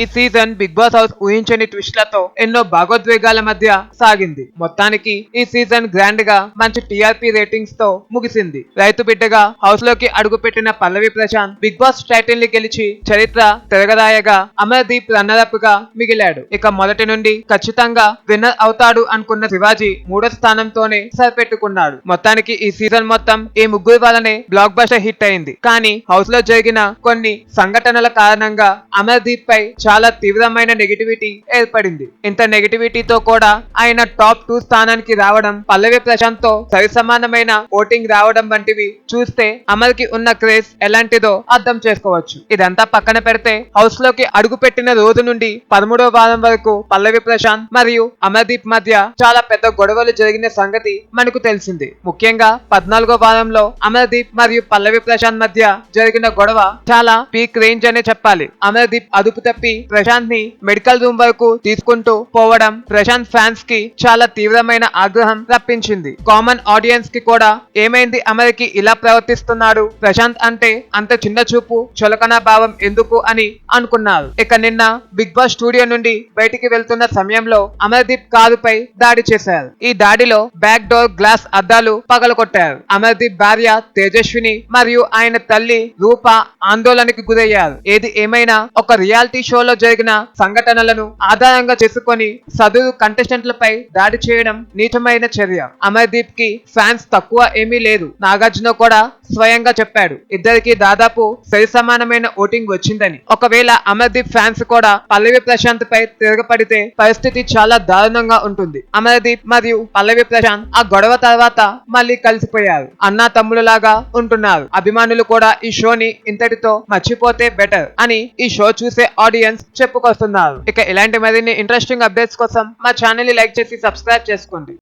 ఈ season big boss house ఊహించని ట్విస్ట్లతో ఎన్నో భాగోద్వేగాల మధ్య సాగింది. మొత్తానికి ఈ సీజన్ గ్రాండ్గా మంచి టీఆర్పీ రేటింగ్స్తో ముగిసింది. రైతు బిడ్డగా హౌస్లోకి అడుగుపెట్టిన పల్లవి ప్రశాంత్ బిగ్ బాస్ టైటిల్ని గెలిచి చరిత్ర తిరగరాయగా అమర్దీప్ రన్నర్గా మిగిలాడు. ఇక మొదటి నుండి ఖచ్చితంగా విన్నర్ అవుతాడు అనుకున్న శివాజీ మూడో స్థానంతోనే సరిపెట్టుకున్నాడు. మొత్తానికి ఈ సీజన్ మొత్తం ఈ ముగ్గురు వల్లనే బ్లాక్ బస్టర్ హిట్ అయింది. కానీ హౌస్లో జరిగిన కొన్ని సంఘటనల కారణంగా అమర్దీప్ పై చాలా తీవ్రమైన నెగిటివిటీ ఏర్పడింది. ఇంత నెగిటివిటీతో కూడా ఆయన టాప్ టూ స్థానానికి రావడం పల్లవి ప్రశాంత్తో సరిసమానమైన ఓటింగ్ రావడం వంటివి చూస్తే అమల్కి ఉన్న క్రేజ్ ఎలాంటిదో అర్థం చేసుకోవచ్చు. ఇదంతా పక్కన పెడితే హౌస్లోకి అడుగు పెట్టిన రోజు నుండి పదమూడవ వారం వరకు పల్లవి ప్రశాంత్ మరియు అమర్దీప్ మధ్య చాలా పెద్ద గొడవలు జరిగిన సంగతి మనకు తెలిసింది. ముఖ్యంగా పద్నాలుగో వారంలో అమర్దీప్ మరియు పల్లవి ప్రశాంత్ మధ్య జరిగిన గొడవ చాలా పీక్ రేంజ్ అనే చెప్పాలి. అమర్దీప్ అదుపు తప్పి ప్రశాంత్ని మెడికల్ రూమ్ వరకు తీసుకుంటూ పోవడం ప్రశాంత్ ఫ్యాన్స్కి చాలా తీవ్రమైన ఆగ్రహం రప్పించింది. కామన్ ఆడియన్స్కి కూడా ఏమైంది అమరికి ఇలా ప్రవర్తిస్తున్నాడు ప్రశాంత్ అంటే అంత చిన్న చూపు చులకన భావం ఎందుకు అని అనుకున్నారు. ఇక నిన్న బిగ్ బాస్ స్టూడియో నుండి బయటికి వెళ్తున్న సమయంలో అమర్దీప్ కారుపై దాడి చేశారు. ఈ దాడిలో బ్యాక్ డోర్ గ్లాస్ అద్దాలు పగలగొట్టారు. అమర్దీప్ భార్య తేజస్విని మరియు ఆయన తల్లి రూప ఆందోళనకి గురయ్యారు. ఏది ఏమైనా ఒక రియాలిటీ షో షోలో జరిగిన సంఘటనలను ఆధారంగా చేసుకొని సదురు కంటెస్టెంట్లపై దాడి చేయడం నీచమైన చర్య. అమర్దీప్కి ఫ్యాన్స్ తక్కువ ఏమీ లేదు. నాగార్జున కూడా స్వయంగా చెప్పాడు ఇద్దరికి దాదాపు సరి సమానమైన ఓటింగ్ వచ్చిందని. ఒకవేళ అమర్దీప్ ఫ్యాన్స్ కూడా పల్లవి ప్రశాంత్ పై తిరగపడితే పరిస్థితి చాలా దారుణంగా ఉంటుంది. అమర్దీప్ మరియు పల్లవి ప్రశాంత్ ఆ గొడవ తర్వాత మళ్ళీ కలిసిపోయారు. అన్నా తమ్ముడులాగా ఉంటున్నారు. అభిమానులు కూడా ఈ షోని ఇంతటితో మర్చిపోతే బెటర్ అని ఈ షో చూసే ఆడియన్స్ చెప్పుకొస్తున్నారు ఇక ఇలాంటి మరిన్ని ఇంట్రెస్టింగ్ అప్డేట్స్ కోసం మా ఛానల్ని లైక్ చేసి సబ్స్క్రైబ్ చేసుకోండి.